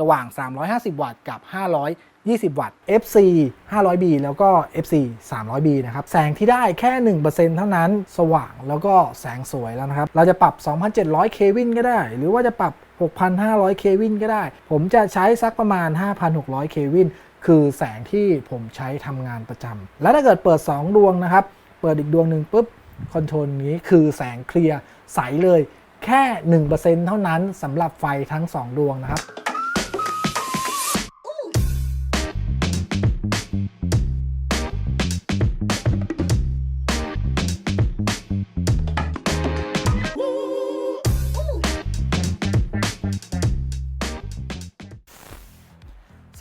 ระหว่าง 350 วัตต์กับ 520 วัตต์ FC 500B แล้วก็ FC 300B นะครับ แสงที่ได้แค่ 1%เท่านั้นสว่างแล้วก็แสงสวยแล้วนะครับ เราจะปรับ 2,700เควินก็ได้ หรือว่าจะปรับ 6,500เควินก็ได้ ผมจะใช้สักประมาณ 5,600เควินคือแสงที่ผมใช้ทำงานประจำ แล้วถ้าเกิดเปิด 2 ดวงนะครับ เปิดอีกดวงหนึ่งปุ๊บ คอนโทรลนี้คือแสงเคลียร์ใสเลยแค่ 1%เท่านั้นสำหรับไฟทั้ง 2 ดวงนะครับ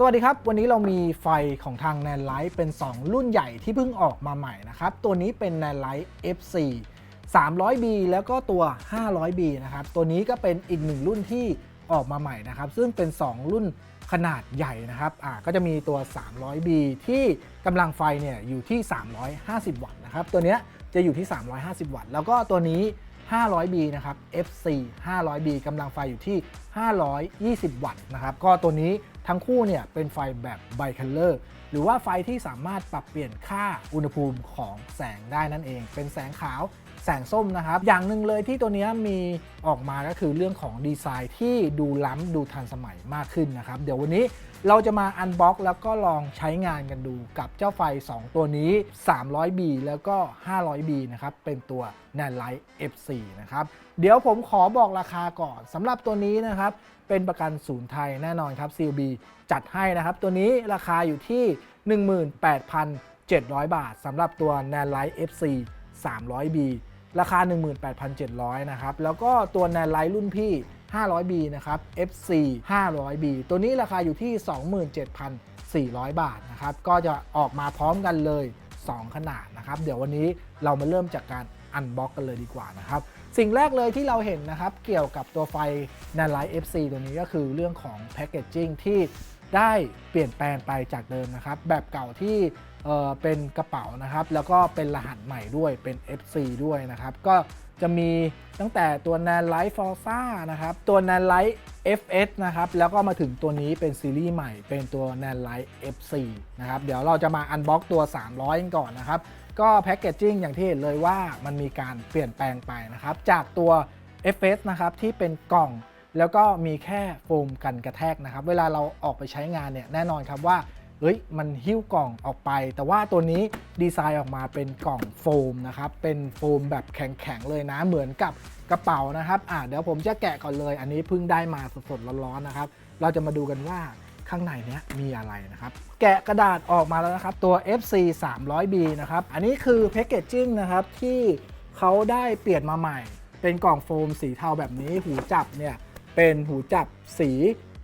วัสดีครับ วันนี้เรามีไฟของทาง n a n l i g h t เป็น 2 รุ่นใหญ่ที่เพิ่งออกมาใหม่นะครับ ตัวนี้เป็น n a n l i g h t FC 300B แล้วก็ตัว 500B นะครับ ตัวนี้ก็เป็นอีกหนึ่งรุ่นที่ออกมาใหม่นะครับ ซึ่งเป็น 2 รุ่นขนาดใหญ่นะครับอ่าก็จะมีตัว 300B ที่กำลังไฟเนี่ยอยู่ที่ 350 วัตต์นะครับ ตัวเนี้ยจะอยู่ที่ 350 วัตต์ แล้วก็ตัวนี้ 500B นะครับ FC 500B กำลังไฟอยู่ที่ 520 วัตต์นะครับ ก็ตัวนี้ ทั้งคู่เนี่ยเป็นไฟแบบไบคัลเลอร์หรือว่าไฟที่สามารถปรับเปลี่ยนค่าอุณหภูมิของแสงได้นั่นเอง เป็นแสงขาวแสงส้มนะครับ อย่างหนึ่งเลยที่ตัวนี้มีออกมาก็คือเรื่องของดีไซน์ที่ดูล้ำดูทันสมัยมากขึ้นนะครับ เดี๋ยววันนี้ เราจะมาอันบ็อกแล้วก็ลองใช้งานกันดูกับเจ้าไฟ 2 ตัวนี้ 300B แล้วก็ 500B นะครับ เป็นตัว n a n l i g h t F4 นะครับ เดี๋ยวผมขอบอกราคาก่อนสำหรับตัวนี้นะครับ เป็นประกันศูนย์ไทยแน่นอนครับ CLB จัดให้นะครับ ตัวนี้ราคาอยู่ที่ 18,700 บาทสำหรับตัว n a n l i g h t FC 300B ราคา 18,700 นะครับ แล้วก็ตัว n a n l i g h t รุ่นพี่ 500B นะครับ FC 500B ตัวนี้ราคาอยู่ที่ 27,400 บาทนะครับ ก็จะออกมาพร้อมกันเลย 2 ขนาดนะครับ เดี๋ยววันนี้เรามาเริ่มจากการอันบ็อกกันเลยดีกว่านะครับ สิ่งแรกเลยที่เราเห็นนะครับ เกี่ยวกับตัวไฟ n a n l i g h t FC ตัวนี้ก็คือเรื่องของแพคเกจจิ้งที่ ได้เปลี่ยนแปลงไปจากเดิมนะครับ แบบเก่าที่เเป็นกระเป๋านะครับ แล้วก็เป็นรหัสใหม่ด้วยเป็น FC ด้วยนะครับ ก็จะมีตั้งแต่ตัว n a n l i g h t Forza นะครับ ตัว n a n l i g h t FS นะครับ แล้วก็มาถึงตัวนี้เป็นซีรีส์ใหม่เป็นตัว n a n l i g h t FC นะครับ เดี๋ยวเราจะมาอันบ็อกตัว 300กันก่อนนะครับ ก็แพ c เกจจิ้งอย่างที่เห็นเลยว่ามันมีการเปลี่ยนแปลงไปนะครับ จากตัว FS นะครับที่เป็นกล่อง แล้วก็มีแค่โฟมกันกระแทกนะครับ เวลาเราออกไปใช้งานเนี่ยแน่นอนครับว่าเฮ้ยมันหิ้วกล่องออกไป แต่ว่าตัวนี้ดีไซน์ออกมาเป็นกล่องโฟมนะครับเป็นโฟมแบบแข็งๆเลยนะเหมือนกับกระเป๋านะครับอ่าเดี๋ยวผมจะแกะก่อนเลย อันนี้เพิ่งได้มาสดๆร้อนๆนะครับ เราจะมาดูกันว่าข้างในเนี้ยมีอะไรนะครับ แกะกระดาษออกมาแล้วนะครับ ตัว FC 300B นะครับ อันนี้คือแพ c เกจจิ้งนะครับที่เขาได้เปลี่ยนมาใหม่ เป็นกล่องโฟมสีเทาแบบนี้หูจับเนี่ย เป็นหูจับสี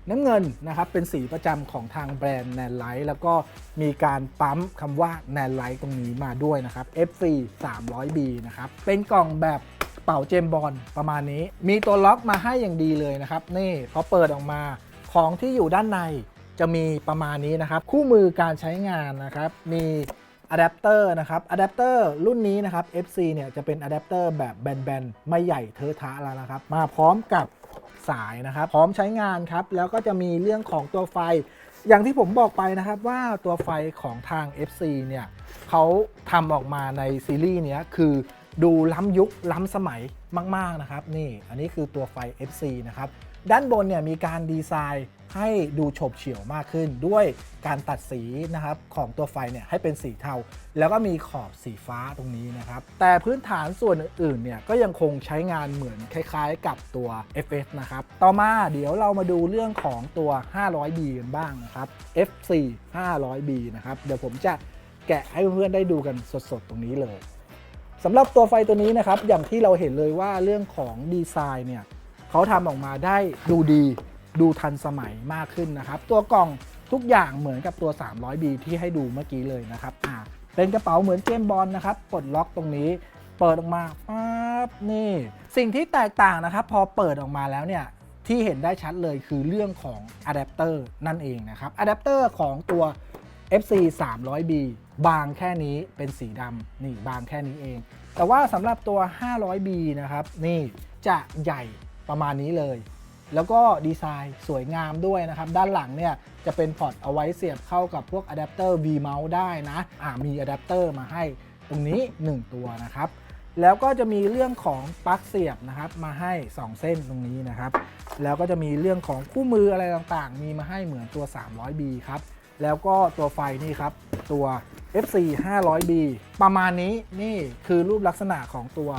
น้ำเงินนะครับเป็นสีประจำของทางแบรนด์แนนไลท์แล้วก็มีการปั๊มคำว่าแนนไลท์ตรงนี้มาด้วยนะครับ FC 300B นะครับเป็นกล่องแบบเป่าเจมบอลประมาณนี้ มีตัวล็อกมาให้อย่างดีเลยนะครับ นี่พอเปิดออกมาของที่อยู่ด้านในจะมีประมาณนี้นะครับ คู่มือการใช้งานนะครับมีอะแดปเตอร์นะครับอะแดปเตอร์รุ่นนี้นะครับ FC เนี่ยจะเป็นอะแดปเตอร์แบบแบนๆ ไม่ใหญ่เทอะทะแล้วนะครับ มาพร้อมกับ สายนะครับ พร้อมใช้งานครับ แล้วก็จะมีเรื่องของตัวไฟ อย่างที่ผมบอกไปนะครับว่าตัวไฟของทาง FC เนี่ยเขาทำออกมาในซีรีส์เนี้ยคือดูล้ำยุคล้ำสมัยมาก ๆ นะครับ นี่อันนี้คือตัวไฟ FC นะครับ ด้านบนเนี่ยมีการดีไซน์ ให้ดูโฉบเฉี่ยวมากขึ้น ด้วยการตัดสีนะครับของตัวไฟเนี่ยให้เป็นสีเทา แล้วก็มีขอบสีฟ้าตรงนี้นะครับ แต่พื้นฐานส่วนอื่นๆเนี่ยก็ยังคงใช้งานเหมือนคล้ายๆ กับตัว FS นะครับ ต่อมาเดี๋ยวเรามาดูเรื่องของตัว 500B กันบ้างนะครับ FC 500B นะครับ เดี๋ยวผมจะแกะให้เพื่อนๆได้ดูกันสดๆ ตรงนี้เลยสำหรับตัวไฟตัวนี้นะครับ อย่างที่เราเห็นเลยว่าเรื่องของดีไซน์เนี่ยเขาทำออกมาได้ดูดี ดูทันสมัยมากขึ้นนะครับ ตัวกล่องทุกอย่างเหมือนกับตัว 300B ที่ให้ดูเมื่อกี้เลยนะครับอ่าเป็นกระเป๋าเหมือนเจมบอลนะครับปลดล็อกตรงนี้ เปิดออกมาปั๊บนี่สิ่งที่แตกต่างนะครับ พอเปิดออกมาแล้วเนี่ยที่เห็นได้ชัดเลยคือเรื่องของอะแดปเตอร์นั่นเองนะครับอะแดปเตอร์ของตัว FC 300B บางแค่นี้เป็นสีดำนี่บางแค่นี้เอง แต่ว่าสำหรับตัว 500B นะครับ นี่จะใหญ่ประมาณนี้เลย แล้วก็ดีไซน์สวยงามด้วยนะครับ ด้านหลังเนี่ยจะเป็นพอร์ตเอาไว้เสียบเข้ากับพวกอะแดปเตอร์ V Mouse ได้นะอ่ามีอะแดปเตอร์มาให้ตรงนี้ 1 ตัวนะครับ แล้วก็จะมีเรื่องของปลั๊กเสียบนะครับ มาให้ 2 เส้นตรงนี้นะครับ แล้วก็จะมีเรื่องของคู่มืออะไรต่างๆ มีมาให้เหมือนตัว 300B ครับ แล้วก็ตัวไฟนี่ครับ ตัว FC 500B ประมาณนี้นี่คือรูปลักษณะของตัว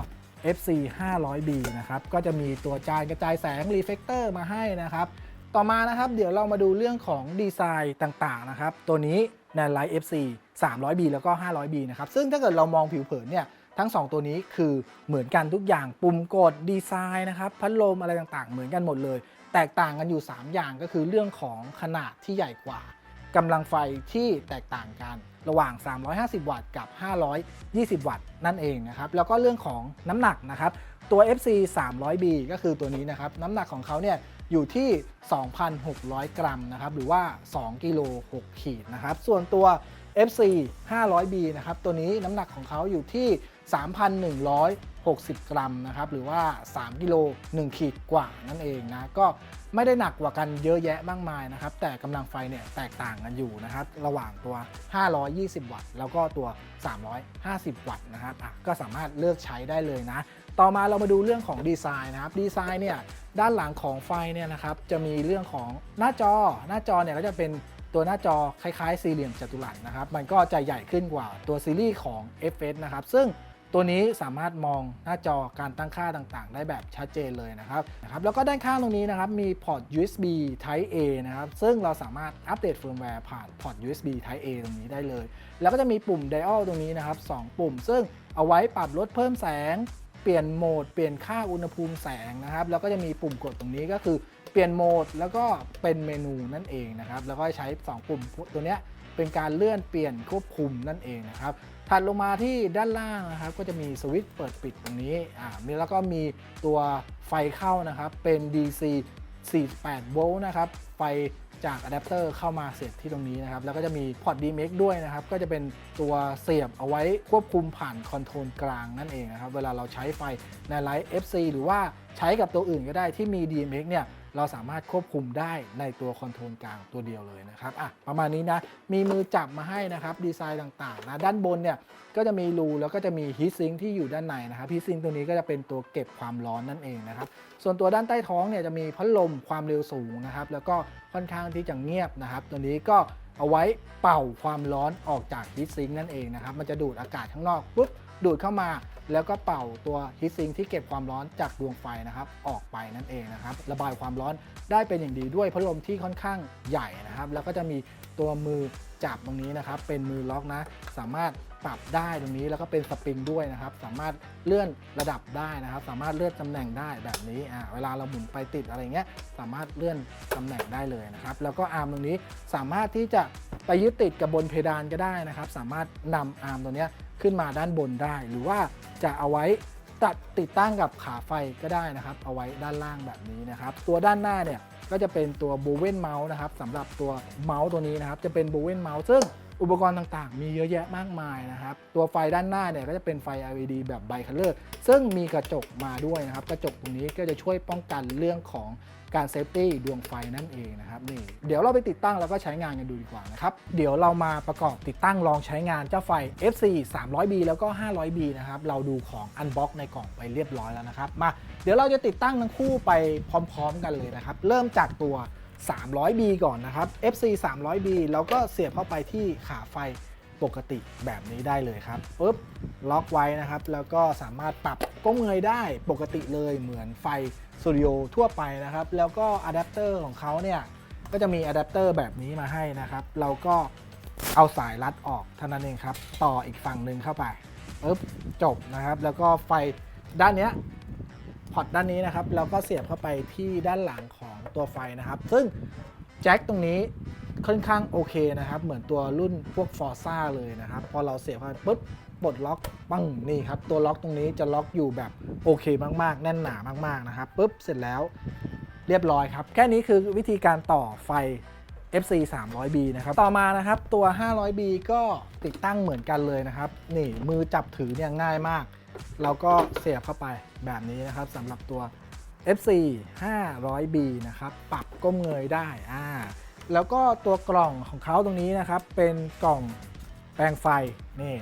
FC 500B นะครับ ก็จะมีตัวจานกระจายแสงรีเฟกเตอร์มาให้นะครับ ต่อมานะครับเดี๋ยวเรามาดูเรื่องของดีไซน์ต่างๆนะครับ ตัวนี้ n a n l i g h t FC 300B แล้วก็ 500B นะครับ ซึ่งถ้าเกิดเรามองผิวเผินเนี่ยทั้ง 2 ตัวนี้คือเหมือนกันทุกอย่างปุ่มกดดีไซน์นะครับพัดลมอะไรต่างๆ เหมือนกันหมดเลย แตกต่างกันอยู่ 3 อย่างก็คือเรื่องของขนาดที่ใหญ่กว่ากำลังไฟที่แตกต่างกัน ระหว่าง 350 วัตต์กับ 520 วัตต์นั่นเองนะครับแล้วก็เรื่องของน้ำหนักนะครับตัว FC 300B ก็คือตัวนี้นะครับน้ำหนักของเขาเนี่ยอยู่ที่ 2,600 กรัมนะครับหรือว่า 2 กิโล 6 ขีดนะครับส่วนตัว FC 500B นะครับ ตัวนี้น้ำหนักของเขาอยู่ที่ 3,160 กรัมนะครับ หรือว่า 3 กิโล 1 ขีดกว่านั่นเองนะ ก็ไม่ได้หนักกว่ากันเยอะแยะมากมายนะครับ แต่กำลังไฟเนี่ยแตกต่างกันอยู่นะครับ ระหว่างตัว 520 วัตต์ แล้วก็ตัว 350 วัตต์นะครับก็สามารถเลือกใช้ได้เลยนะ ต่อมาเรามาดูเรื่องของดีไซน์นะครับ ดีไซน์เนี่ยด้านหลังของไฟเนี่ยนะครับ จะมีเรื่องของหน้าจอ หน้าจอเนี่ยก็จะเป็น ตัวหน้าจอคล้ายๆ สี่เหลี่ยมจัตุรัสนะครับ มันก็จะใหญ่ขึ้นกว่าตัวซีรีส์ของ FS นะครับ ซึ่งตัวนี้สามารถมองหน้าจอการตั้งค่าต่างๆ ได้แบบชัดเจนเลยนะครับนะครับ แล้วก็ด้านข้างตรงนี้นะครับมีพอร์ต USB Type A นะครับ ซึ่งเราสามารถอัปเดตเฟิร์มแวร์ผ่านพอร์ต USB Type A ตรงนี้ได้เลย แล้วก็จะมีปุ่ม Dial ตรงนี้นะครับสองปุ่ม ซึ่งเอาไว้ปรับลดเพิ่มแสง เปลี่ยนโหมดเปลี่ยนค่าอุณหภูมิแสงนะครับ แล้วก็จะมีปุ่มกดตรงนี้ก็คือเปลี่ยนโหมดแล้วก็เป็นเมนูนั่นเองนะครับ แล้วก็ใช้ 2 ปุ่มตัวเนี้ยเป็นการเลื่อนเปลี่ยนควบคุมนั่นเองนะครับ ถัดลงมาที่ด้านล่างนะครับ ก็จะมีสวิตช์เปิดปิดตรงนี้อ่ามีแล้วก็มีตัวไฟเข้านะครับ เป็น DC 48 โวลต์นะครับ ไฟ จากอะแดปเตอร์เข้ามาเสียบที่ตรงนี้นะครับ แล้วก็จะมีพอร์ต DMX ด้วยนะครับ ก็จะเป็นตัวเสียบเอาไว้ควบคุมผ่านคอนโทรลกลางนั่นเองนะครับ เวลาเราใช้ไฟในไลท์ FC หรือว่าใช้กับตัวอื่นก็ได้ที่มี DMX เนี่ยเราสามารถควบคุมได้ในตัวคอนโทรลกลางตัวเดียวเลยนะครับอะประมาณนี้นะมีมือจับมาให้นะครับดีไซน์ต่างๆนะด้านบนเนี่ยก็จะมีรูแล้วก็จะมีฮีทซิงที่อยู่ด้านในนะครับฮีทซิงตัวนี้ก็จะเป็นตัวเก็บความร้อนนั่นเองนะครับส่วนตัวด้านใต้ท้องเนี่ยจะมีพัดลมความเร็วสูงนะครับแล้วก็ค่อนข้างที่จะเงียบนะครับ ตัวนี้ก็เอาไว้เป่าความร้อนออกจากฮีทซิงนั่นเองนะครับมันจะดูดอากาศข้างนอกปุ๊บดูดเข้ามา แล้วก็เป่าตัวฮีทซิงที่เก็บความร้อนจากดวงไฟนะครับออกไปนั่นเองนะครับระบายความร้อนได้เป็นอย่างดีด้วยพัดลมที่ค่อนข้างใหญ่นะครับ แล้วก็จะมีตัวมือจับตรงนี้นะครับ เป็นมือล็อกนะ สามารถปรับได้ตรงนี้แล้วก็เป็นสปริงด้วยนะครับ สามารถเลื่อนระดับได้นะครับ สามารถเลื่อนตำแหน่งได้แบบนี้อ่าเวลาเราหมุนไปติดอะไรเงี้ยสามารถเลื่อนตำแหน่งได้เลยนะครับ แล้วก็อาร์มตรงนี้สามารถที่จะไปยึดติดกับบนเพดานก็ได้นะครับ สามารถนำอาร์มตัวเนี้ย ขึ้นมาด้านบนได้ หรือว่าจะเอาไว้ตัดติดตั้งกับขาไฟก็ได้นะครับ เอาไว้ด้านล่างแบบนี้นะครับ ตัวด้านหน้าเนี่ยก็จะเป็นตัวบูเวนเมาส์นะครับสำหรับตัวเมาส์ตัวนี้นะครับจะเป็นบูเวนเมาส์ซึ่งอุปกรณ์ต่างๆ มีเยอะแยะมากมายนะครับ ตัวไฟด้านหน้าเนี่ยก็จะเป็นไฟ LED แบบไบคัลเลอร์ซึ่งมีกระจกมาด้วยนะครับ กระจกตรงนี้ก็จะช่วยป้องกันเรื่องของ การเซฟตี้ดวงไฟนั่นเองนะครับนี่เดี๋ยวเราไปติดตั้งแล้วก็ใช้งานกันดูดีกว่านะครับเดี๋ยวเรามาประกอบติดตั้งลองใช้งานเจ้าไฟ FC 300B แล้วก็ 500B นะครับเราดูของอันบ็อกในกล่องไปเรียบร้อยแล้วนะครับมาเดี๋ยวเราจะติดตั้งทั้งคู่ไปพร้อม ๆ กันเลยนะครับเริ่มจากตัว 300B ก่อนนะครับ FC 300B แล้วก็เสียบเข้าไปที่ขาไฟ ปกติแบบนี้ได้เลยครับปุ๊บล็อกไว้นะครับ แล้วก็สามารถปรับก้มเงยได้ปกติเลยเหมือนไฟสตูดิโอทั่วไปนะครับ แล้วก็อะแดปเตอร์ของเขาเนี่ยก็จะมีอะแดปเตอร์แบบนี้มาให้นะครับ เราก็เอาสายรัดออกเท่านั้นเองครับ ต่ออีกฝั่งหนึ่งเข้าไปปุ๊บจบนะครับ แล้วก็ไฟด้านเนี้ยพอร์ตด้านนี้นะครับ เราก็เสียบเข้าไปที่ด้านหลังของตัวไฟนะครับ ซึ่งแจ็คตรงนี้ ค่อนข้างโอเคนะครับ เหมือนตัวรุ่นพวก f o r z a เลยนะครับ พอเราเสียบเข้าไปปุ๊บปลดล็อกปังนี่ครับ ตัวล็อกตรงนี้จะล็อกอยู่แบบโอเคมากๆ แน่นหนามากๆนะครับปุ๊บเสร็จแล้วเรียบร้อยครับ แค่นี้คือวิธีการต่อไฟ FC 300B นะครับ ต่อมานะครับตัว 500B ก็ติดตั้งเหมือนกันเลยนะครับ นี่มือจับถือเนี่ยง่ายมาก เราก็เสียบเข้าไปแบบนี้นะครับสำหรับตัว FC 500B นะครับ ปรับก้มเงยได้อ่า แล้วก็ตัวกล่องของเขาตรงนี้นะครับ เป็นกล่องแปลงไฟนี่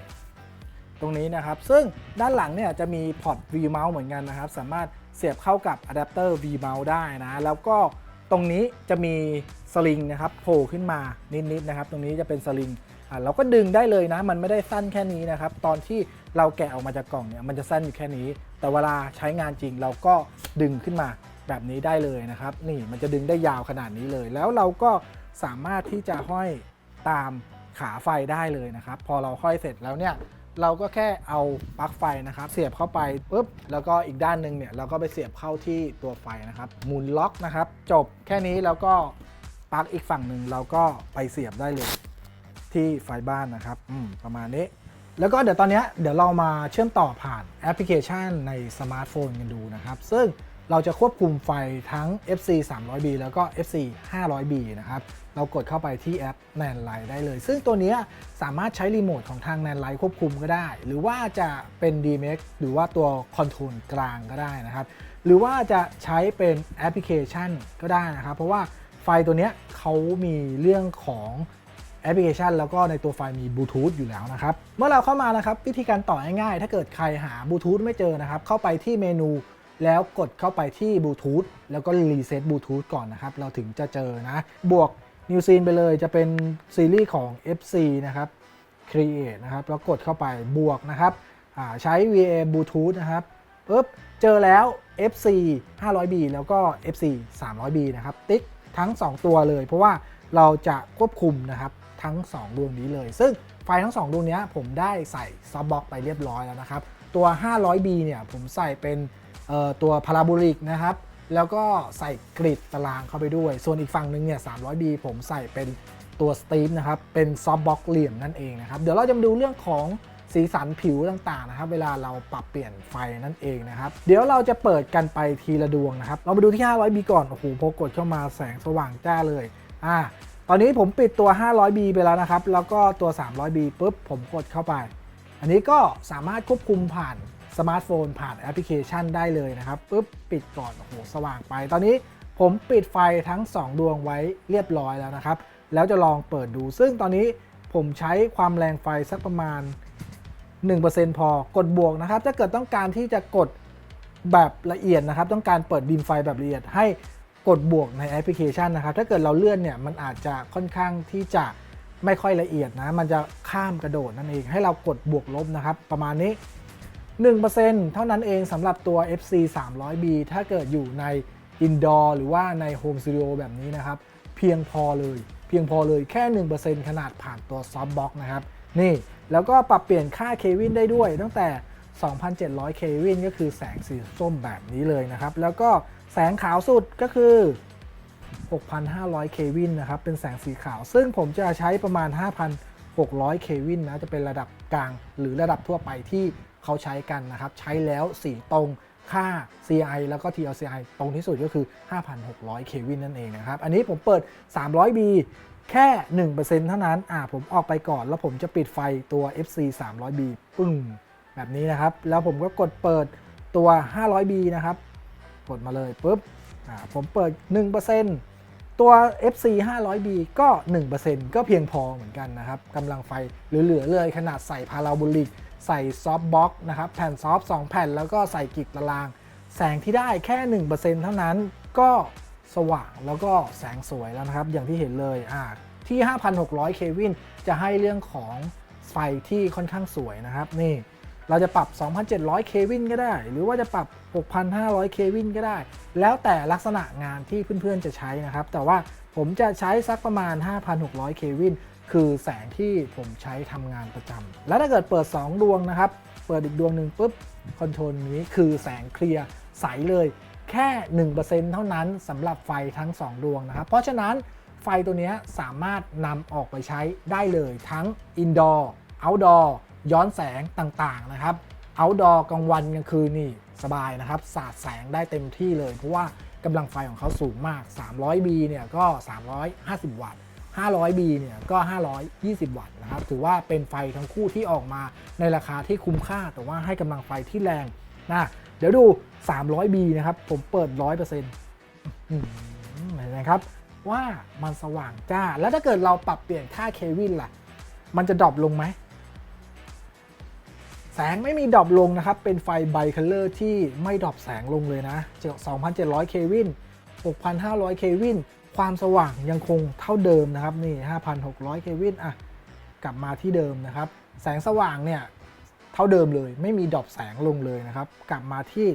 ตรงนี้นะครับ ซึ่งด้านหลังเนี่ยจะมีพอร์ต V mount เหมือนกันนะครับ สามารถเสียบเข้ากับอะแดปเตอร์ V mount ได้นะ แล้วก็ตรงนี้จะมีสลิงนะครับโผล่ขึ้นมานิดๆนะครับ ตรงนี้จะเป็นสลิงอ่าเราก็ดึงได้เลยนะ มันไม่ได้สั้นแค่นี้นะครับ ตอนที่เราแกะออกมาจากกล่องเนี่ยมันจะสั้นอยู่แค่นี้ แต่เวลาใช้งานจริงเราก็ดึงขึ้นมา แบบนี้ได้เลยนะครับ นี่มันจะดึงได้ยาวขนาดนี้เลย แล้วเราก็สามารถที่จะห้อยตามขาไฟได้เลยนะครับ พอเราห้อยเสร็จแล้วเนี่ยเราก็แค่เอาปลั๊กไฟนะครับ เสียบเข้าไปปุ๊บแล้วก็อีกด้านหนึ่งเนี่ยเราก็ไปเสียบเข้าที่ตัวไฟนะครับหมุนล็อกนะครับ จบแค่นี้แล้วก็ปลั๊กอีกฝั่งหนึ่งเราก็ไปเสียบได้เลยที่ไฟบ้านนะครับอืมประมาณนี้ แล้วก็เดี๋ยวตอนนี้เดี๋ยวเรามาเชื่อมต่อผ่านแอปพลิเคชันในสมาร์ทโฟนกันดูนะครับ ซึ่ง เราจะควบคุมไฟทั้ง FC 300B แล้วก็ FC 500B นะครับ เรากดเข้าไปที่แอป n a n l i g h t ได้เลย ซึ่งตัวนี้สามารถใช้รีโมทของทาง n a n l i g h t ควบคุมก็ได้ หรือว่าจะเป็น DMX หรือว่าตัวคอนโทรลกลางก็ได้นะครับ หรือว่าจะใช้เป็นแอปพลิเคชันก็ได้นะครับ เพราะว่าไฟตัวนี้เขามีเรื่องของแอปพลิเคชันแล้วก็ในตัวไฟล์มีบลูทูธอยู่แล้วนะครับ เมื่อเราเข้ามานะครับ วิธีการต่อง่ายๆ ถ้าเกิดใครหาบลูทูธไม่เจอนะครับ เข้าไปที่เมนู แล้วกดเข้าไปที่บลูทูธแล้วก็รีเซ็ตบลูทูธก่อนนะครับ เราถึงจะเจอนะ บวกนิวซีนไปเลยจะเป็นซีรีส์ของ FC นะครับ Create นะครับ แล้วกดเข้าไปบวกนะครับใช้ VA Bluetooth นะครับปุ๊บเจอแล้ว FC 500B แล้วก็ FC 300B นะครับ ติ๊กทั้ง 2 ตัวเลย เพราะว่าเราจะควบคุมนะครับทั้ง 2 ดวงนี้เลย ซึ่งไฟทั้ง 2 ดวงนี้ผมได้ใส่ซับบ็อกไปเรียบร้อยแล้วนะครับ ตัว 500B เนี่ยผมใส่เป็น ตัวพาราโบลิกนะครับ แล้วก็ใส่กริดตารางเข้าไปด้วย ส่วนอีกฝั่งหนึ่งเนี่ย 300B ผมใส่เป็นตัวสตีฟนะครับ เป็นซอฟบ็อกเหลี่ยมนั่นเองนะครับ เดี๋ยวเราจะมาดูเรื่องของสีสันผิวต่างๆนะครับ เวลาเราปรับเปลี่ยนไฟนั่นเองนะครับ เดี๋ยวเราจะเปิดกันไปทีละดวงนะครับ เรามาดูที่ 500B ก่อน โอ้โหพอกดเข้ามาแสงสว่างจ้าเลย อ่า ตอนนี้ผมปิดตัว 500B ไปแล้วนะครับ แล้วก็ตัว 300B ปุ๊บ ผมกดเข้าไป อันนี้ก็สามารถควบคุมผ่าน สมาร์ทโฟนผ่านแอปพลิเคชันได้เลยนะครับปุ๊บปิดก่อนโอ้โหสว่างไป ตอนนี้ผมปิดไฟทั้ง 2 ดวงไว้เรียบร้อยแล้วนะครับ แล้วจะลองเปิดดู ซึ่งตอนนี้ผมใช้ความแรงไฟสักประมาณ 1%พอกดบวกนะครับ ถ้าเกิดต้องการที่จะกดแบบละเอียดนะครับ ต้องการเปิดดิมไฟแบบละเอียดให้กดบวกในแอปพลิเคชันนะครับ ถ้าเกิดเราเลื่อนเนี่ยมันอาจจะค่อนข้างที่จะไม่ค่อยละเอียดนะ มันจะข้ามกระโดดนั่นเอง ให้เรากดบวกลบนะครับ ประมาณนี้ 1%เท่านั้นเองสำหรับตัว FC 300B ถ้าเกิดอยู่ใน Indoor หรือว่าใน Home Studio แบบนี้นะครับ เพียงพอเลย เพียงพอเลยแค่ 1%ขนาดผ่านตัว Softbox นะครับ นี่ แล้วก็ปรับเปลี่ยนค่าเควินได้ด้วย ตั้งแต่ 2,700 เควินก็คือแสงสีส้มแบบนี้เลยนะครับ แล้วก็แสงขาวสุดก็คือ 6,500 เควินนะครับ เป็นแสงสีขาว ซึ่งผมจะใช้ประมาณ 5,600 เควินนะ จะเป็นระดับกลางหรือระดับทั่วไปที่ เขาใช้กันนะครับ ใช้แล้วสีตรงค่า CI แล้วก็ TLCI ตรงที่สุดก็คือ 5,600เควินนั่นเองนะครับ อันนี้ผมเปิด 300B แค่ 1%เท่านั้น อ่า ผมออกไปก่อน แล้วผมจะปิดไฟตัว FC 300B ปึ้ง แบบนี้นะครับ แล้วผมก็กดเปิดตัว 500B นะครับ กดมาเลยปุ๊บ อ่า ผมเปิด 1%ตัว FC 500B ก็ 1%ก็เพียงพอเหมือนกันนะครับกำลังไฟเหลือๆเลยขนาดใส่พาราโบลิก ใส่ซอฟต์บ็อกนะครับแผ่นซอฟต์2แผ่นแล้วก็ใส่กริดตาราง แสงที่ได้แค่ 1%เท่านั้นก็สว่างแล้วก็แสงสวยแล้วนะครับ อย่างที่เห็นเลยอ่าที่ 5,600 เควินจะให้เรื่องของไฟที่ค่อนข้างสวยนะครับนี่เราจะปรับ 2,700 เควินก็ได้ หรือว่าจะปรับ 6,500 เควินก็ได้ แล้วแต่ลักษณะงานที่เพื่อนๆจะใช้นะครับ แต่ว่าผมจะใช้สักประมาณ 5,600 เควิน คือแสงที่ผมใช้ทำงานประจำ แล้วถ้าเกิดเปิด 2 ดวงนะครับ เปิดอีกดวงหนึ่งปุ๊บคอนโทรลนี้คือแสงเคลียร์ใสเลยแค่ 1%เท่านั้นสำหรับไฟทั้ง 2 ดวงนะครับ เพราะฉะนั้นไฟตัวนี้สามารถนำออกไปใช้ได้เลยทั้ง Indoor Outdoor ย้อนแสงต่างๆนะครับ Outdoor กลางวันกลางคืนนี่สบายนะครับ สาดแสงได้เต็มที่เลย เพราะว่ากำลังไฟของเขาสูงมาก 300B เนี่ยก็ 350 วัตต์ 500B เนี่ยก็ 520 วัตต์นะครับ ถือว่าเป็นไฟทั้งคู่ที่ออกมาในราคาที่คุ้มค่า แต่ว่าให้กำลังไฟที่แรงนะเดี๋ยวดู 300B นะครับ ผมเปิด 100%อเห็นไหมครับ ว่ามันสว่างจ้า แล้วถ้าเกิดเราปรับเปลี่ยนค่าเควินล่ะ มันจะดรอปลงไหม แสงไม่มีดรอปลงนะครับ เป็นไฟไบคัลเลอร์ที่ไม่ดรอปแสงลงเลยนะเจอ2,700 เควิน 6,500 เควิน ความสว่างยังคงเท่าเดิมนะครับนี่ 5,600 เควินอะกลับมาที่เดิมนะครับ แสงสว่างเนี่ยเท่าเดิมเลย ไม่มีดรอปแสงลงเลยนะครับ กลับมาที่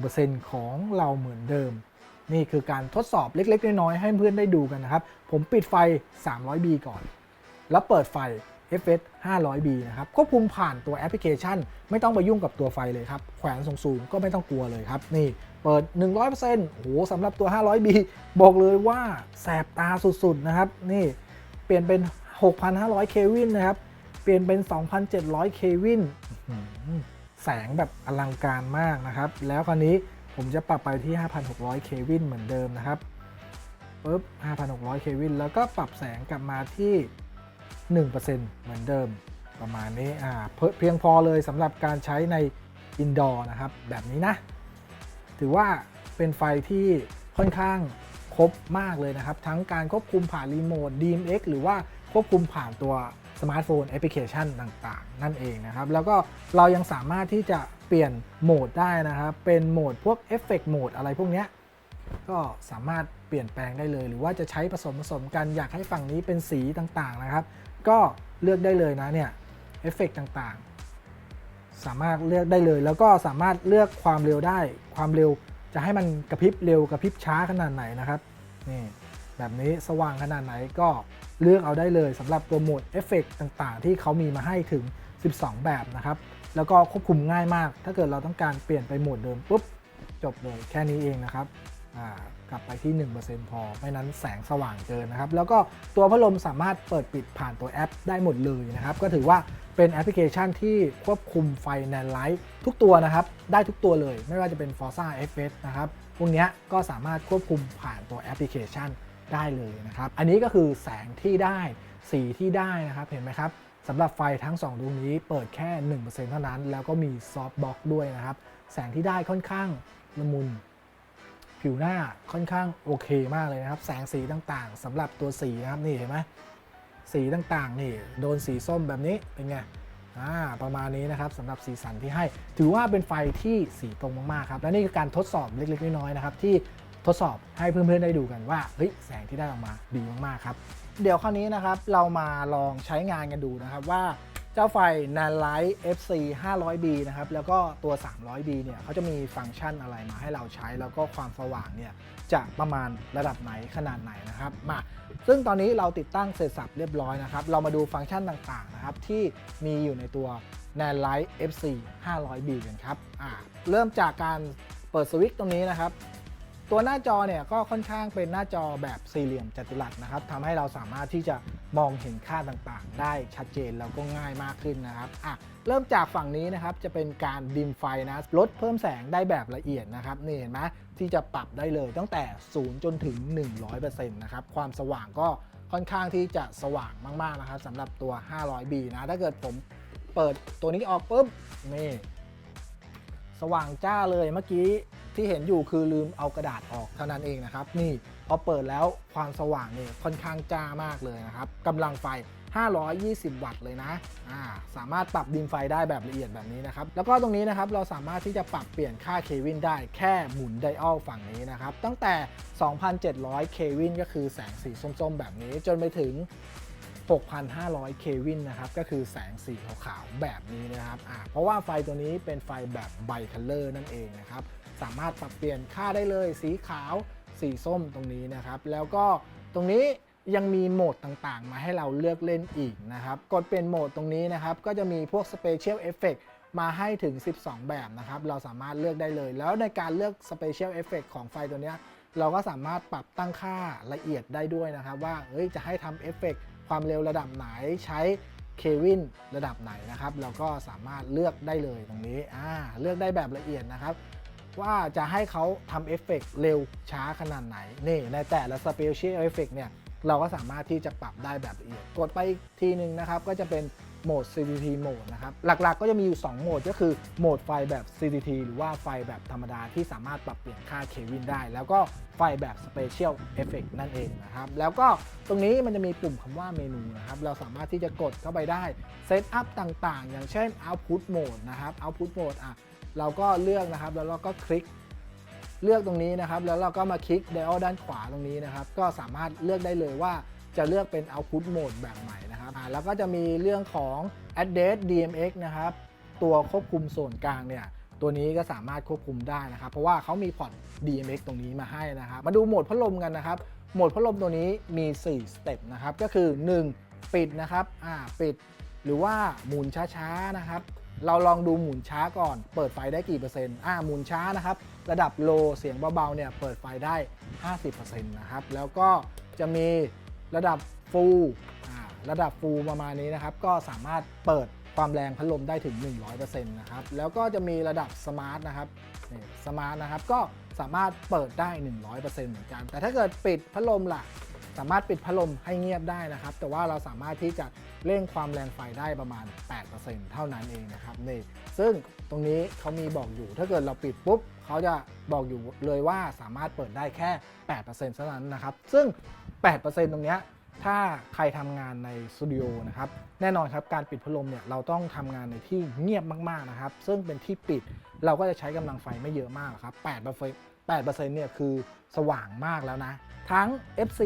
1%ของเราเหมือนเดิม นี่คือการทดสอบเล็ก ๆ น้อยๆให้เพื่อนได้ดูกันนะครับ ผมปิดไฟ 300B ก่อน แล้วเปิดไฟ FS 500B นะครับควบคุมผ่านตัวแอปพลิเคชัน ไม่ต้องไปยุ่งกับตัวไฟเลยครับ แขวนสูงๆก็ไม่ต้องกลัวเลยครับ นี่ เปิด 100%โอ้โหสำหรับตัว 500B บอกเลยว่าแสบตาสุดๆ นะครับ นี่เปลี่ยนเป็น 6,500 เควินนะครับ เปลี่ยนเป็น 2,700 เควินแสงแบบอลังการมากนะครับ แล้วคราวนี้ผมจะปรับไปที่ 5,600 เควินเหมือนเดิมนะครับปุ๊บ 5,600 เควินแล้วก็ปรับแสงกลับมาที่ 1%เหมือนเดิมประมาณนี้อ่าเพียงพอเลยสำหรับการใช้ในอินดอร์นะครับ แบบนี้นะ ถือว่าเป็นไฟที่ค่อนข้างครบมากเลยนะครับ ทั้งการควบคุมผ่านรีโมท DMX หรือว่าควบคุมผ่านตัวสมาร์ทโฟนแอปพลิเคชันต่างๆ นั่นเองนะครับ แล้วก็เรายังสามารถที่จะเปลี่ยนโหมดได้นะครับ เป็นโหมดพวกเอฟเฟกต์โหมดอะไรพวกนี้ก็สามารถเปลี่ยนแปลงได้เลย หรือว่าจะใช้ผสมผสมกันอยากให้ฝั่งนี้เป็นสีต่างๆนะครับ ก็เลือกได้เลยนะเนี่ยเอฟเฟกต่างๆ สามารถเลือกได้เลย แล้วก็สามารถเลือกความเร็วได้ ความเร็วจะให้มันกระพริบเร็วกระพริบช้าขนาดไหนนะครับนี่แบบนี้สว่างขนาดไหนก็เลือกเอาได้เลยสำหรับตัวโหมดเอฟเฟกต่างๆ ที่เขามีมาให้ถึง 12 แบบนะครับ แล้วก็ควบคุมง่ายมาก ถ้าเกิดเราต้องการเปลี่ยนไปโหมดเดิมปุ๊บจบเลยแค่นี้เองนะครับอ่า กลับไปที่ 1%พอ ไม่นั้นแสงสว่างเกินนะครับ แล้วก็ตัวพัดลมสามารถเปิดปิดผ่านตัวแอปได้หมดเลยนะครับ ก็ถือว่าเป็นแอปพลิเคชันที่ควบคุมไฟแนนไลท์ทุกตัวนะครับ ได้ทุกตัวเลย ไม่ว่าจะเป็น Forza FS นะครับ พวกเนี้ยก็สามารถควบคุมผ่านตัวแอปพลิเคชันได้เลยนะครับ อันนี้ก็คือแสงที่ได้ สีที่ได้นะครับ เห็นไหมครับสำหรับไฟทั้ง 2ดวงนี้เปิดแค่ 1%เท่านั้น แล้วก็มีซอฟต์บ็อกด้วยนะครับ แสงที่ได้ค่อนข้างละมุน ผิวหน้าค่อนข้างโอเคมากเลยนะครับ แสงสีต่างๆสำหรับตัวสีนะครับนี่เห็นไหมสีต่างๆนี่โดนสีส้มแบบนี้เป็นไงอ่าประมาณนี้นะครับสำหรับสีสันที่ให้ ถือว่าเป็นไฟที่สีตรงมากๆครับ และนี่คือการทดสอบเล็กๆน้อยๆนะครับ ที่ทดสอบให้เพื่อนๆได้ดูกันว่าเฮ้ยแสงที่ได้ออกมาดีมากๆครับ เดี๋ยวคราวนี้นะครับเรามาลองใช้งานกันดูนะครับว่า เจ้าไฟ n a n l i g h t FC 500B นะครับ แล้วก็ตัว 300B เนี่ยเขาจะมีฟังก์ชันอะไรมาให้เราใช้ แล้วก็ความสว่างเนี่ยจะประมาณระดับไหนขนาดไหนนะครับมาซึ่งตอนนี้เราติดตั้งเสร็จสับเรียบร้อยนะครับ เรามาดูฟังก์ชันต่างๆนะครับที่มีอยู่ในตัว n a n l i g h t FC 500B กันครับอ่าเริ่มจากการเปิดสวิตช์ตรงนี้นะครับ ตัวหน้าจอเนี่ยก็ค่อนข้างเป็นหน้าจอแบบสี่เหลี่ยมจัตุรัสนะครับทำให้เราสามารถที่จะมองเห็นค่าต่างๆ ได้ชัดเจนแล้วก็ง่ายมากขึ้นนะครับอะเริ่มจากฝั่งนี้นะครับจะเป็นการดิมไฟนะลดเพิ่มแสงได้แบบละเอียดนะครับนี่เห็นไหมที่จะปรับได้เลยตั้งแต่ 0 จนถึง 100%นะครับความสว่างก็ค่อนข้างที่จะสว่างมากๆนะครับสำหรับตัว 500B นะถ้าเกิดผมเปิดตัวนี้ออกปุ๊บนี่ สว่างจ้าเลยเมื่อกี้ที่เห็นอยู่คือลืมเอากระดาษออกเท่านั้นเองนะครับ นี่พอเปิดแล้วความสว่างนี่ค่อนข้างจ้ามากเลยนะครับกำลังไฟ 520 วัตต์เลยนะอ่าสามารถปรับดิมไฟได้แบบละเอียดแบบนี้นะครับ แล้วก็ตรงนี้นะครับเราสามารถที่จะปรับเปลี่ยนค่าเควินได้แค่หมุนไดอัลฝั่งนี้นะครับ ตั้งแต่ 2,700 เควินก็คือแสงสีส้มๆ แบบนี้จนไปถึง 6,500 เควินนะครับ ก็คือแสงสีขาวๆแบบนี้นะครับอ่าเพราะว่าไฟตัวนี้เป็นไฟแบบไบคัลเลอร์นั่นเองนะครับ สามารถปรับเปลี่ยนค่าได้เลย สีขาว สีส้มตรงนี้นะครับ แล้วก็ตรงนี้ยังมีโหมดต่างๆ มาให้เราเลือกเล่นอีกนะครับ กดเปลี่ยนโหมดตรงนี้นะครับ ก็จะมีพวก Special Effect มาให้ถึง 12 แบบนะครับ เราสามารถเลือกได้เลย แล้วในการเลือก Special Effect ของไฟตัวนี้ เราก็สามารถปรับตั้งค่าละเอียดได้ด้วยนะครับ ว่าเอ้ยจะให้ทำเอฟเฟกต์ ความเร็วระดับไหนใช้เควินระดับไหนนะครับเราก็สามารถเลือกได้เลยตรงนี้อ่าเลือกได้แบบละเอียดนะครับ ว่าจะให้เขาทำเอฟเฟกต์เร็วช้าขนาดไหนนี่ในแต่ละสเปเชียลเอฟเฟกเนี่ยเราก็สามารถที่จะปรับได้แบบละเอียด กดไปอีกทีหนึ่งนะครับก็จะเป็น โหมด CCT โหมดนะครับ หลักๆก็จะมีอยู่ 2 โหมดก็คือโหมดไฟแบบ CCT หรือว่าไฟแบบธรรมดาที่สามารถปรับเปลี่ยนค่าเควินได้ แล้วก็ไฟแบบ Special Effect นั่นเองนะครับ แล้วก็ตรงนี้มันจะมีปุ่มคำว่าเมนูนะครับ เราสามารถที่จะกดเข้าไปได้เซตอัพต่างๆ อย่างเช่น Output Mode นะครับ Output Mode อะเราก็เลือกนะครับแล้วเราก็คลิกเลือกตรงนี้นะครับ แล้วเราก็มาคลิก dial ด้านขวาตรงนี้นะครับ ก็สามารถเลือกได้เลยว่าจะเลือกเป็น output mode แบบไหน นะครับแล้วก็จะมีเรื่องของ address DMX นะครับตัวควบคุมส่วนกลางเนี่ยตัวนี้ก็สามารถควบคุมได้นะครับ เพราะว่าเขามีพอร์ต DMX ตรงนี้มาให้นะครับ มาดูโหมดพัดลมกันนะครับ โหมดพัดลมตัวนี้มี 4 สเต็ปนะครับ ก็คือ 1 ปิดนะครับอ่าปิด หรือว่าหมุนช้าๆนะครับ เราลองดูหมุนช้าก่อน เปิดไฟได้กี่เปอร์เซ็นต์อ่าหมุนช้านะครับ ระดับโลเสียงเบาๆเนี่ยเปิดไฟได้ 50%นะครับ แล้วก็จะมีระดับฟูลอ่า ระดับฟูลประมาณนี้นะครับ ก็สามารถเปิดความแรงพัดลมได้ถึง 100%นะครับ แล้วก็จะมีระดับสมาร์ทนะครับนี่สมาร์ทนะครับก็สามารถเปิดได้ 100%เหมือนกัน แต่ถ้าเกิดปิดพัดลมล่ะ สามารถปิดพัดลมให้เงียบได้นะครับ แต่ว่าเราสามารถที่จะเร่งความแรงไฟได้ประมาณ 8%เท่านั้นเองนะครับนี่ซึ่งตรงนี้เขามีบอกอยู่ ถ้าเกิดเราปิดปุ๊บเขาจะบอกอยู่เลยว่าสามารถเปิดได้แค่ 8%เท่านั้นนะครับ ซึ่ง 8%ตรงเนี้ย ถ้าใครทำงานในสตูดิโอนะครับแน่นอนครับการปิดพัดลมเนี่ยเราต้องทำงานในที่เงียบมากๆนะครับ ซึ่งเป็นที่ปิดเราก็จะใช้กำลังไฟไม่เยอะมากหรอกครับ8% 8%เนี่ยคือสว่างมากแล้วนะ ทั้ง FC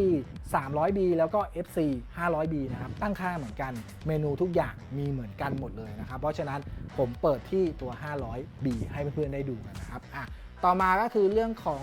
300B แล้วก็ FC 500B นะครับตั้งค่าเหมือนกันเมนูทุกอย่างมีเหมือนกันหมดเลยนะครับ เพราะฉะนั้นผมเปิดที่ตัว 500B ให้เพื่อนๆได้ดูกันนะครับอะต่อมาก็คือเรื่องของ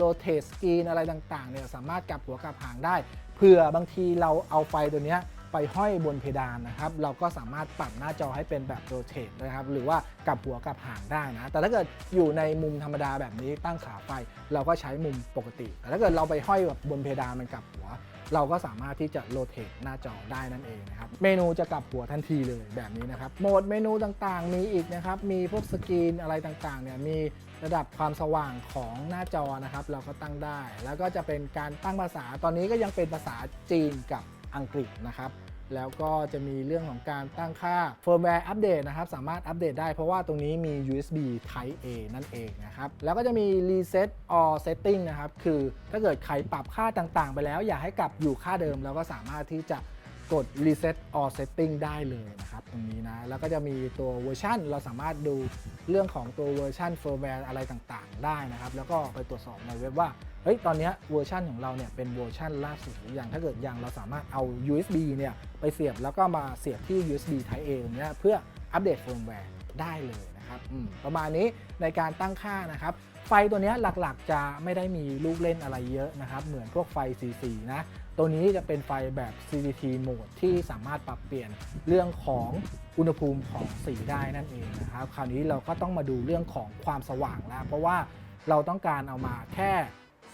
rotate screen อะไรต่างๆเนี่ยสามารถกลับหัวกลับหางได้ เผื่อบางทีเราเอาไฟตัวนี้ไปห้อยบนเพดานนะครับ เราก็สามารถปรับหน้าจอให้เป็นแบบโรเตทนะครับ หรือว่ากลับหัวกลับหางได้นะ แต่ถ้าเกิดอยู่ในมุมธรรมดาแบบนี้ตั้งขาไฟ เราก็ใช้มุมปกติ แต่ถ้าเกิดเราไปห้อยแบบบนเพดานมันกลับหัว เราก็สามารถที่จะโรเตทหน้าจอได้นั่นเองนะครับเมนูจะกลับหัวทันทีเลยแบบนี้นะครับโหมดเมนูต่างๆ มีอีกนะครับ มีพวกสกรีนอะไรต่างๆเนี่ยมีระดับความสว่างของหน้าจอนะครับ เราก็ตั้งได้ แล้วก็จะเป็นการตั้งภาษาตอนนี้ก็ยังเป็นภาษาจีนกับอังกฤษนะครับ แล้วก็จะมีเรื่องของการตั้งค่าเฟิร์มแวร์อัปเดตนะครับ สามารถอัปเดตได้เพราะว่าตรงนี้มี USB Type A นั่นเองนะครับ แล้วก็จะมี reset all setting นะครับ คือถ้าเกิดใครปรับค่าต่างๆ ไปแล้ว อยากให้กลับอยู่ค่าเดิม เราก็สามารถที่จะ กด reset all setting ได้เลยนะครับตรงนี้นะ แล้วก็จะมีตัวเวอร์ชันเราสามารถดูเรื่องของตัวเวอร์ชัน firmware อะไรต่างๆ ได้นะครับ แล้วก็ไปตรวจสอบในเว็บว่าเฮ้ยตอนนี้เวอร์ชันของเราเนี่ยเป็นเวอร์ชันล่าสุดหรือยังถ้าเกิดยังเราสามารถเอา USB เนี่ยไปเสียบแล้วก็มาเสียบที่ USB Type A ตรงเนี้ยเพื่ออัปเดตเฟิร์มแวร์ได้เลยนะครับประมาณนี้ในการตั้งค่านะครับ ไฟตัวนี้หลักๆจะไม่ได้มีลูกเล่นอะไรเยอะนะครับ เหมือนพวกไฟ CC นะ ตัวนี้จะเป็นไฟแบบ CCT โหมดที่สามารถปรับเปลี่ยนเรื่องของอุณหภูมิของสีได้นั่นเองนะครับ คราวนี้เราก็ต้องมาดูเรื่องของความสว่างแล้ว เพราะว่าเราต้องการเอามาแค่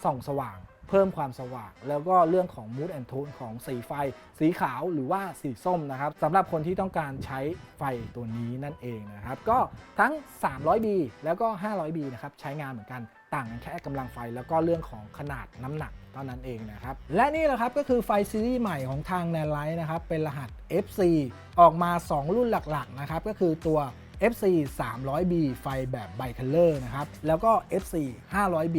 ส่องสว่างเพิ่มความสว่าง แล้วก็เรื่องของ mood and tone ของสีไฟ สีขาวหรือว่าสีส้มนะครับสำหรับคนที่ต้องการใช้ไฟตัวนี้นั่นเองนะครับ ก็ทั้ง 300B แล้วก็ 500B นะครับใช้งานเหมือนกัน ต่างกันแค่กำลังไฟแล้วก็เรื่องของขนาดน้ำหนักเท่านั้นเองนะครับ และนี่แหละครับก็คือไฟซีรีส์ใหม่ของทาง n a n l i g h t นะครับ เป็นรหัส FC ออกมา 2 รุ่นหลักๆนะครับ ก็คือตัว FC 300B ไฟแบบ Bicolor นะครับ แล้วก็ FC 500B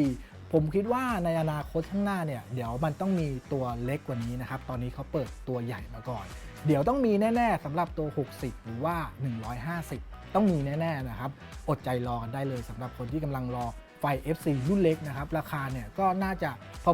ผมคิดว่าในอนาคตข้างหน้าเนี่ย เดี๋ยวมันต้องมีตัวเล็กกว่านี้นะครับ ตอนนี้เขาเปิดตัวใหญ่มาก่อน เดี๋ยวต้องมีแน่ๆสำหรับตัว 60 หรือว่า 150 ต้องมีแน่ๆนะครับ อดใจรอกันได้เลยสำหรับคนที่กำลังรอ ฟ FC รุ่นเล็กนะครับ ราคาเนี่ยก็น่าจะ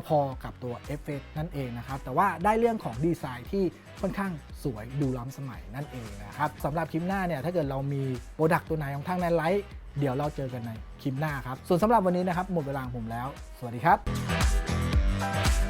พอๆกับตัว f อนั่นเองนะครับ แต่ว่าได้เรื่องของดีไซน์ที่ค่อนข้างสวยดูล้ำสมัยนั่นเองนะครับสำหรับคลิปหน้าเนี่ยถ้าเกิดเรามีโปรดักต์ตัวไหนของทางแนนไลท์เดี๋ยวเราเจอกันในคลิปหน้าครับ ส่วนสำหรับวันนี้นะครับหมดเวลาของผมแล้ว สวัสดีครับ